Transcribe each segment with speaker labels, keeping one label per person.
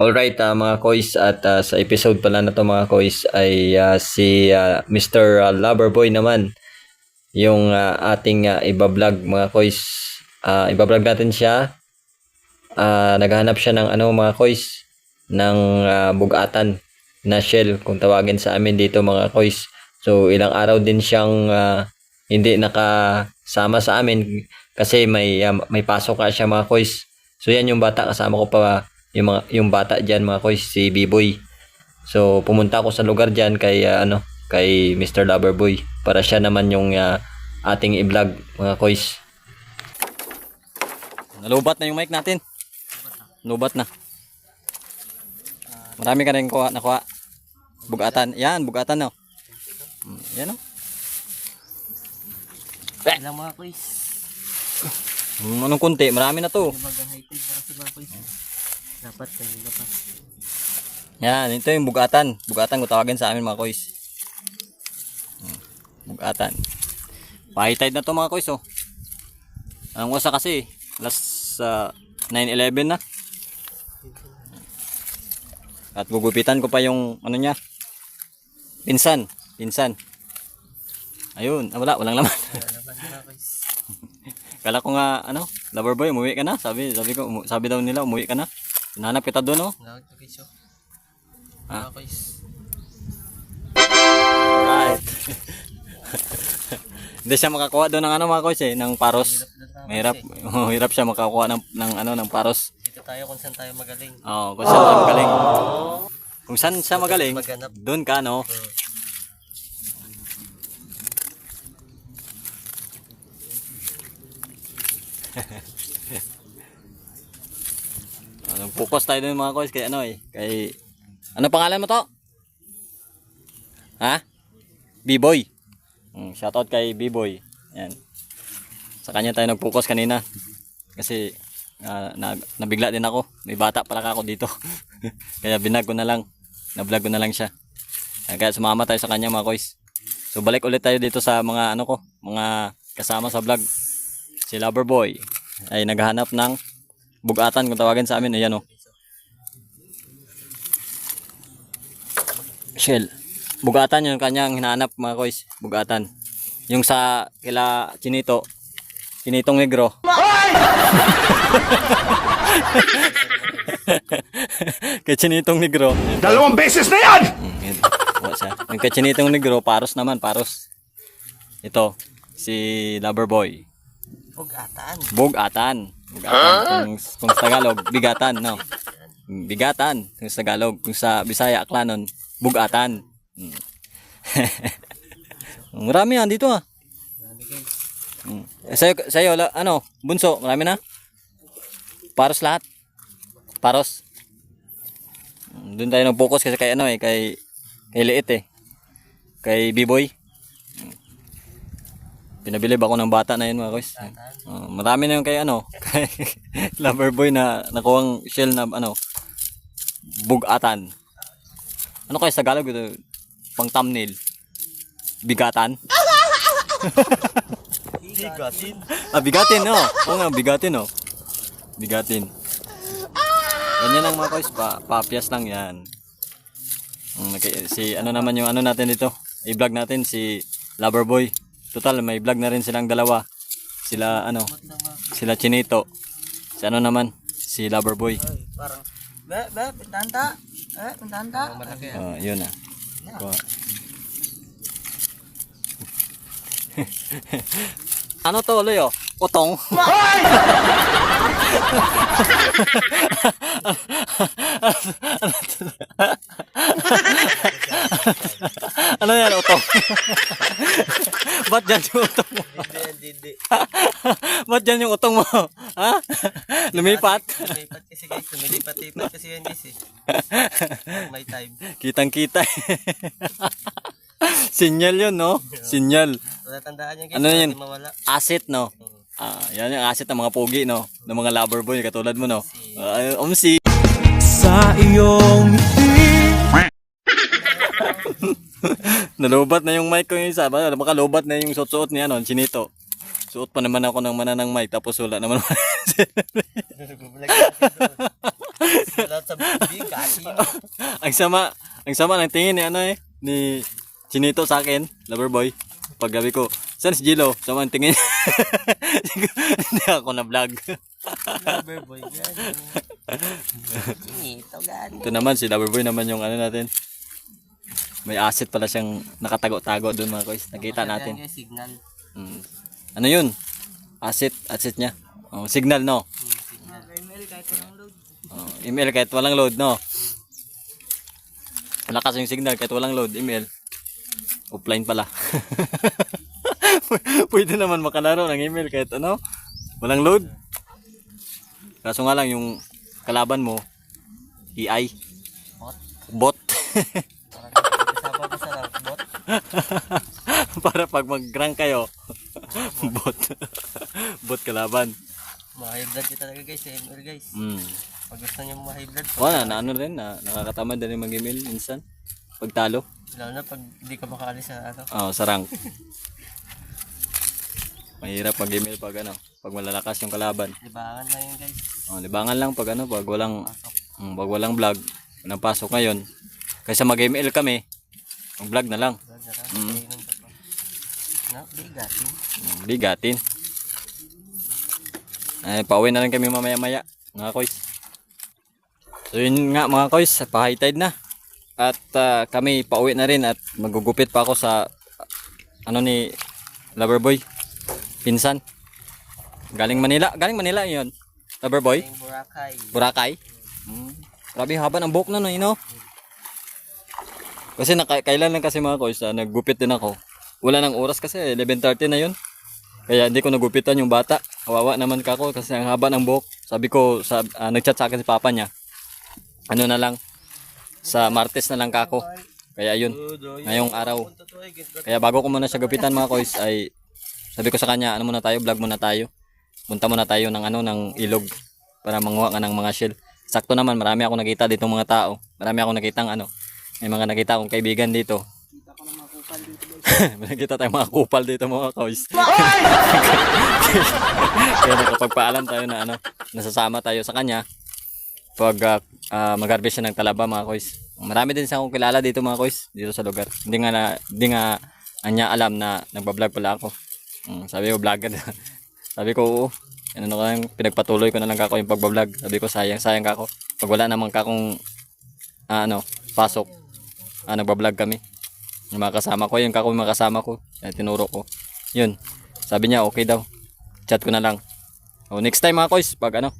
Speaker 1: Alright, ah, mga kois at ah, sa episode pala na to mga kois ay ah, si ah, Mr. ah, Loverboy naman yung ah, ating ah, ibablog mga kois. Ah, ibablog natin siya. Ah, naghahanap siya ng ano mga kois ng ah, bugatan na shell kung tawagin sa amin dito mga kois. So ilang araw din siyang ah, hindi nakasama sa amin kasi may ah, may pasok ka siya mga kois. So yan yung bata kasama ko pa yung mga yung bata diyan mga kois si B-boy. So pumunta ako sa lugar diyan kay ah, ano kay Mr. Loverboy para siya naman yung ah, ating i-vlog mga kois. Nalubat na yung mic natin. Lubat na. Marami ka rin kuha, nakuha. Bugatan. Yan, bugatan no. Mm, Yan no.
Speaker 2: Ilang mga kuys.
Speaker 1: Mm, anong kunti, marami na to.
Speaker 2: Mag-hype na kasi mga kuys. Dapat kanina pa.
Speaker 1: Yan, ito yung bugatan. Bugatan kung tawagin sa amin mga kois. Hmm, Bugatan. Pahitide na to mga kois oh. Ang wasa kasi, last uh, 9-11 na. At gugupitan ko pa yung ano niya. Pinsan, pinsan. Ayun, ah, wala, walang laman. Kala ko nga ano, lover boy, umuwi ka na. Sabi, sabi ko, umu- sabi daw nila umuwi ka na. Hinahanap kita doon oh.
Speaker 2: To kuys. oh.
Speaker 1: Ah. Right. Hindi siya makakuha doon ng ano mga kois eh, ng paros. Mahirap, oh, hirap siya makakuha ng, ng ano ng paros.
Speaker 2: Dito tayo kung saan tayo magaling.
Speaker 1: Oo, kung saan siya magaling. Kung saan siya magaling, doon ka no. Ano, focus tayo doon mga kois kay ano eh, kay Ano pangalan mo to? Ha? B-boy. Mm, shoutout kay B-boy. Yan. Sa kanya tayo nag-focus kanina. Kasi ah, na, nabigla din ako. May bata pala ako dito. Kaya binag ko na lang. Na-vlog ko na lang siya. Kaya sumama tayo sa kanya mga kois. So balik ulit tayo dito sa mga ano ko, mga kasama sa vlog. Si Loverboy ay naghahanap ng bugatan kung tawagin sa amin. Ayan oh. Shell. Bugatan yung kanyang hinahanap mga kois. Bugatan. Yung sa kila Chinito. Chinitong negro. Kay Chinitong negro.
Speaker 3: Dalawang beses na yan!
Speaker 1: Mm, yun. Wala siya. Yung kay Chinitong negro, paros naman, paros. Ito, si Loverboy.
Speaker 2: Pugatan.
Speaker 1: Bugatan. Bugatan. Kung, kung sa Tagalog, bigatan, no? Bigatan. Kung sa Tagalog, kung sa Bisaya, Aklanon, bugatan. Mm. Marami yan dito ah. Mm. Eh, Sa'yo, sa'yo, ano, bunso, marami na? Paros lahat? Paros? Mm, Doon tayo nag-focus kasi kay ano eh, kay, kay Liit eh. Kay B-Boy. Mm. Pinabilib ako ng bata na yun mga kois. Uh, marami na yung kay ano, kay Loverboy na nakuhang shell na ano, bugatan. Ano kaya sa Tagalog ito? Pang thumbnail. Bigatan?
Speaker 2: Bigatin.
Speaker 1: Ah, bigatin, no? Oo nga, bigatin, no? Bigatin. Ganyan lang mga kois, pa, papias lang yan. Mm, naki- si, ano naman yung ano natin dito? I-vlog natin si Loverboy. Total, may vlog na rin silang dalawa. Sila, ano, sila Chinito. Si ano naman, si Loverboy.
Speaker 2: Ay, parang. Be, be, pintanta. Eh, pintanta. Malaki
Speaker 1: Oh, yun ah. Ano to, Loyo? Utong? ano yan, utong? Ba't dyan yung utong mo?
Speaker 2: Hindi yan, hindi.
Speaker 1: Ba't dyan yung utong mo? Ha? Lumipat?
Speaker 2: Lumipat kasi guys. Lumilipat-lipat kasi yan guys eh. May time.
Speaker 1: Kitang kita. Sinyal yun, no? Sinyal.
Speaker 2: Wala tandaan yan guys.
Speaker 1: Ano yun? Asset, no? Ah, yan yung asset ng mga pogi, no? Ng mga lover boy, katulad mo, no? Uh, umsi.
Speaker 3: Sa iyong
Speaker 1: Nalubat na yung mic ko yung isa. Ba? Makalobat na yung suot-suot niya, no? Chinito. Suot pa naman ako ng mananang mic tapos wala naman. Ang sama, ang sama ng tingin ni ano eh, ni Chinito sa akin, lover boy. Pag gabi ko, saan si Gilo? Sama ang tingin. Hindi ako na vlog.
Speaker 2: lover boy. Ito
Speaker 1: naman, si lover boy naman yung ano natin. May asset pala siyang nakatago-tago doon mga kois. Nakita natin.
Speaker 2: Guys, signal.
Speaker 1: Mm. Ano yun? Asset, asset niya. Oh, signal no.
Speaker 2: Signal. Email kahit walang load.
Speaker 1: Oh, email kahit walang load no. Lakas yung signal kahit walang load, email. Offline pala. Pwede naman makalaro ng email kahit ano. Walang load. Kaso nga lang yung kalaban mo, AI,
Speaker 2: Bot.
Speaker 1: bot. Para pag mag-rank kayo, bot. bot kalaban.
Speaker 2: Ma-high blood ka talaga guys sa ML guys.
Speaker 1: Mm.
Speaker 2: Pag gusto niyo ma-high blood,
Speaker 1: Wala, na ano rin, na, nakakatamad din yung mag-email minsan. Pagtalo.
Speaker 2: lalo na pag di ka makaalis sa ano.
Speaker 1: Oo, sa rank. Mahirap mag-email pag ano, pag malalakas yung kalaban.
Speaker 2: Libangan lang yun guys.
Speaker 1: Oh, libangan lang pag ano, pag walang
Speaker 2: Pasok.
Speaker 1: mm, pag walang vlog, walang pasok ngayon. Kaysa mag-email kami, mag-vlog na lang.
Speaker 2: Lang.
Speaker 1: Mm.
Speaker 2: Pa. Na, bigatin.
Speaker 1: Mm, bigatin. Ay, pauwi na rin kami mamaya-maya, mga koys. So yun nga mga koys, pa-high tide na. At ah, kami pauwi na rin at magugupit pa ako sa ano ni Loverboy. Pinsan. Galing Manila. Galing Manila yun. Loverboy.
Speaker 2: Boracay.
Speaker 1: Boracay. Mm. Grabe haba ng buhok na no, you know? Kasi naka, kailan lang kasi mga koys, ah, naggupit din ako. Wala nang oras kasi, 11.30 na yun. Kaya hindi ko nagupitan yung bata. Kawawa naman ka ako kasi ang haba ng buhok. Sabi ko, sa, ah, nagchat sa akin si papa niya. Ano na lang, sa Martes na lang kako. Kaya yun, ngayong araw. Kaya bago ko muna siya gupitan mga koys ay sabi ko sa kanya, ano muna tayo, vlog muna tayo. Punta muna tayo ng ano ng ilog para manguha ka ng mga shell. Sakto naman, marami ako nakita dito mga tao. Marami ako nakitang ano, may mga nakita akong kaibigan dito. May nakita tayong mga kupal dito mga koys. Kaya nakapagpaalam tayo na ano, nasasama tayo sa kanya pag uh, uh, mag-harvest siya ng talaba mga koys. Marami din sa akong kilala dito mga koys, dito sa lugar. Hindi nga na, hindi nga anya alam na nagba-vlog pala ako. Mm, sabi ko vlogger. sabi ko oo. Ano ko lang, pinagpatuloy ko na lang ako yung pagbablog. Sabi ko sayang, sayang ka ako. Pag wala naman ka akong ah, ano, pasok, ah, nagbablog kami. Yung mga kasama ko, yung kako yung mga kasama ko, eh, tinuro ko. Yun, sabi niya okay daw. Chat ko na lang. O, next time mga koys, pag ano,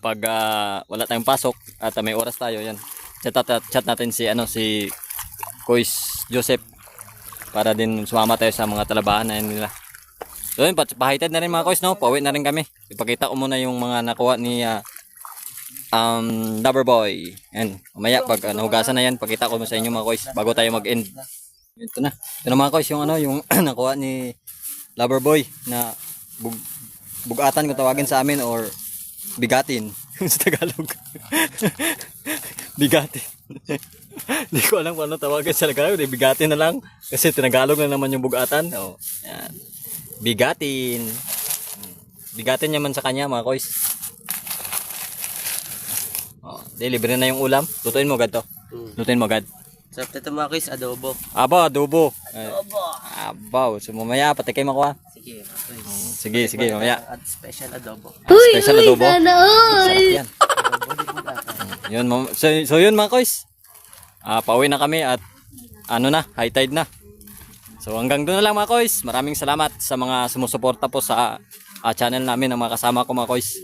Speaker 1: pag ah, wala tayong pasok at ah, may oras tayo, yan. Chat, chat, chat natin si ano si Kois Joseph para din sumama tayo sa mga talabahan na yun nila. So yun, pahitad na rin mga kois, no? Pauwi na rin kami. Ipakita ko muna yung mga nakuha ni ah, um, Loverboy. Yan, mamaya pag uh, nahugasan na yan, pakita ko sa inyo mga kois bago tayo mag-end. Ito na. Ito na mga kois, yung ano, yung nakuha ni Loverboy na bug bugatan kung tawagin sa amin or bigatin sa Tagalog. bigatin. Hindi ko alam kung ano tawagan sa Tagalog. Bigatin na lang. Kasi tinagalog na naman yung bugatan. Oh, yan. Bigatin. Bigatin naman sa kanya mga kois. Di, libre na yung ulam. Lutuin mo agad to.
Speaker 2: Mm.
Speaker 1: Lutuin mo agad.
Speaker 2: Sarap mga guys, adobo.
Speaker 1: Aba, adobo. Eh,
Speaker 2: Adobo!
Speaker 1: Abaw. So mamaya, patikim ako ha.
Speaker 2: Sige, mga guys.
Speaker 1: Sige, sige, mamaya.
Speaker 2: At special adobo.
Speaker 1: Special adobo. Sarap yan.
Speaker 2: Adobo din mo dati.
Speaker 1: Yun, mam- so, so yun mga kois. Ah, pauwi na kami at ano na, high tide na. So hanggang doon na lang mga kois. Maraming salamat sa mga sumusuporta po sa ah, channel namin ng mga kasama ko mga kois.